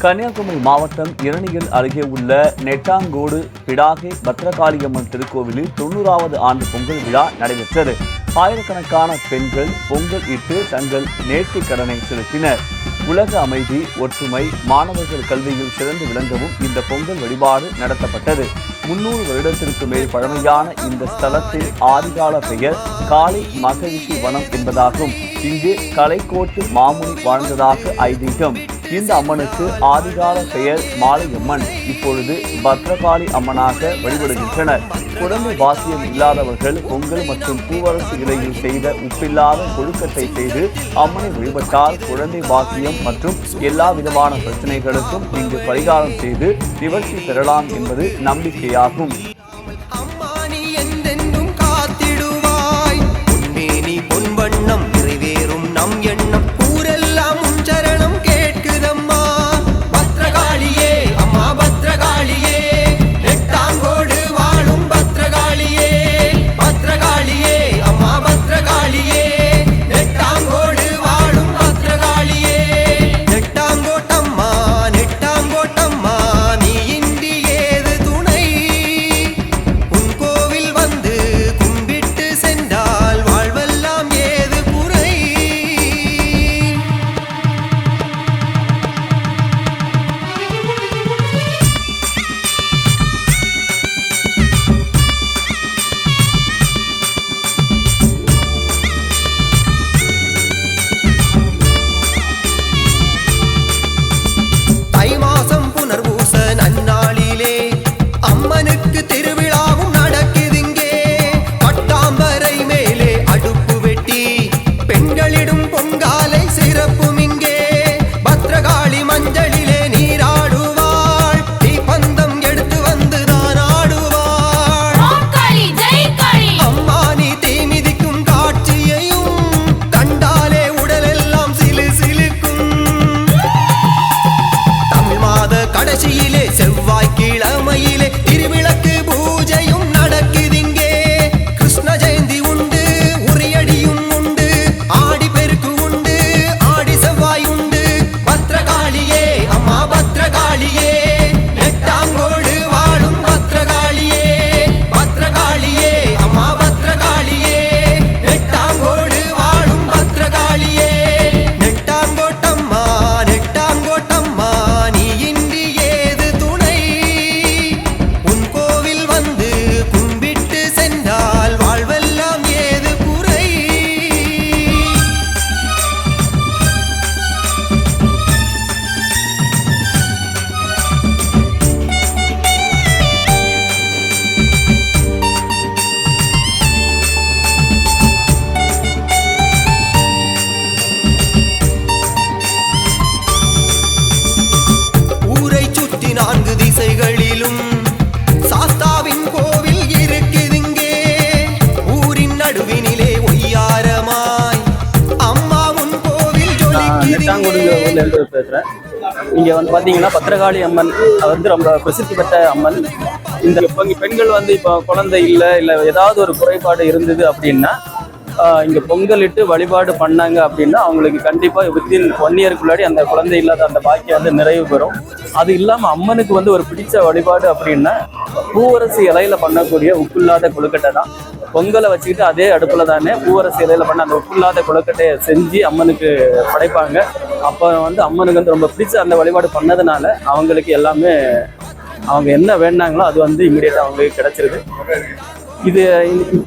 கன்னியாகுமரி மாவட்டம் இரணியல் அருகே உள்ள நெட்டாங்கோடு பிடாகை பத்ரகாளியம்மன் திருக்கோவிலில் தொண்ணூறாவது ஆண்டு பொங்கல் விழா நடைபெற்றது. ஆயிரக்கணக்கான பெண்கள் பொங்கல் இட்டு தங்கள் நேர்த்தி கடனை செலுத்தினர். உலக அமைதி ஒற்றுமை மாணவர்கள் கல்வியில் சிறந்து விளங்கவும் இந்த பொங்கல் வழிபாடு நடத்தப்பட்டது. முன்னூறு வருடத்திற்கு மேல் பழமையான இந்த ஸ்தலத்தின் ஆதிகால பெயர் காளி மகரிஷி வனம் என்பதாகும். இங்கு கலைக்கோட்டு மாமுனி வாழ்ந்ததாக ஐதீகம். இந்த அம்மனுக்கு ஆதிகால பெயர் மாலையம்மன். இப்பொழுது பத்ரகாளி அம்மனாக வழிபடுகின்றனர். குழந்தை வாசியம் இல்லாதவர்கள் பொங்கல் மற்றும் பூவரசு இலையில் செய்த உப்பில்லாத கொழுக்கத்தை செய்து அம்மனை வழிபட்டால் குழந்தை வாசியம் மற்றும் எல்லா விதமான பிரச்சனைகளுக்கும் இங்கு பரிகாரம் செய்து நிவர்த்தி பெறலாம் என்பது நம்பிக்கையாகும். பேசுகிறேன் ஊர்ல வந்து பார்த்தீங்கன்னா பத்திரகாளி அம்மன் அது வந்து ரொம்ப பிரசித்தி பெற்ற அம்மன். இந்த இப்போ பெண்கள் வந்து இப்போ குழந்தை இல்லை இல்லை ஏதாவது ஒரு குறைபாடு இருந்தது அப்படின்னா இங்க பொங்கலிட்டு வழிபாடு பண்ணாங்க அப்படின்னா அவங்களுக்கு கண்டிப்பா வித்தின் ஒன் இயர்க்குள்ளாடி அந்த குழந்தை இல்லாத அந்த பாக்கியம் வந்து நிறைவு பெறும். அது இல்லாம அம்மனுக்கு வந்து ஒரு பிடிச்ச வழிபாடு அப்படின்னா பூவரசு இலையில பண்ணக்கூடிய உப்பு இல்லாத கொழுக்கட்டை தான். பொங்கலை வச்சுக்கிட்டு அதே அடுப்புல தானே பூவரசு இலையில பண்ண அந்த உப்பு இல்லாத கொழுக்கட்டையை செஞ்சு அம்மனுக்கு படைப்பாங்க. அப்போ வந்து அம்மனுக்கு வந்து ரொம்ப பிடிச்ச அந்த வழிபாடு பண்ணதுனால அவங்களுக்கு எல்லாமே அவங்க என்ன வேணாங்களோ அது வந்து இமீடியட்டாக அவங்களுக்கு கிடைச்சிருது. இது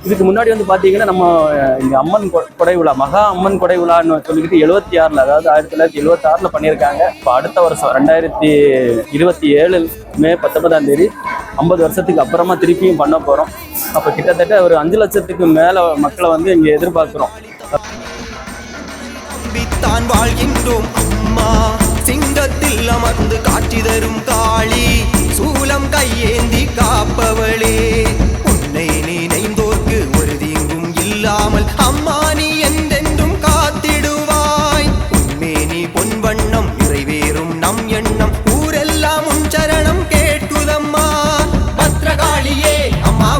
இதுக்கு முன்னாடி வந்து பார்த்தீங்கன்னா நம்ம இங்கே அம்மன் கொ- கொடை விழா மகா அம்மன் கொடை விழான்னு சொல்லிக்கிட்டு எழுபத்தி ஆறில் அதாவது ஆயிரத்தி தொள்ளாயிரத்தி எழுபத்தி ஆறில் பண்ணியிருக்காங்க. இப்போ அடுத்த வருஷம் ரெண்டாயிரத்தி இருபத்தி ஏழு மே பத்தொன்பதாம் தேதி ஐம்பது வருஷத்துக்கு அப்புறமா திருப்பியும் பண்ண போகிறோம் அப்போ கிட்டத்தட்ட ஒரு அஞ்சு லட்சத்துக்கு மேலே மக்களை வந்து இங்கே எதிர்பார்க்குறோம். நம்பித்தான் வாழ்கின்றோம் அம்மா. சிங்கத்தில் அமர்ந்து காட்சி தரும் காளி சூலம் கையேந்தி காப்பவளே. மாறாமல் அம்மா நீ என்றென்றும் காத்திடுவாய். உண்மே நீ பொன் வண்ணம் நிறைவேறும் நம் எண்ணம். ஊரெல்லாம் உன் சரணம் கேட்குதம்மா. பத்ரகாளியே அம்மா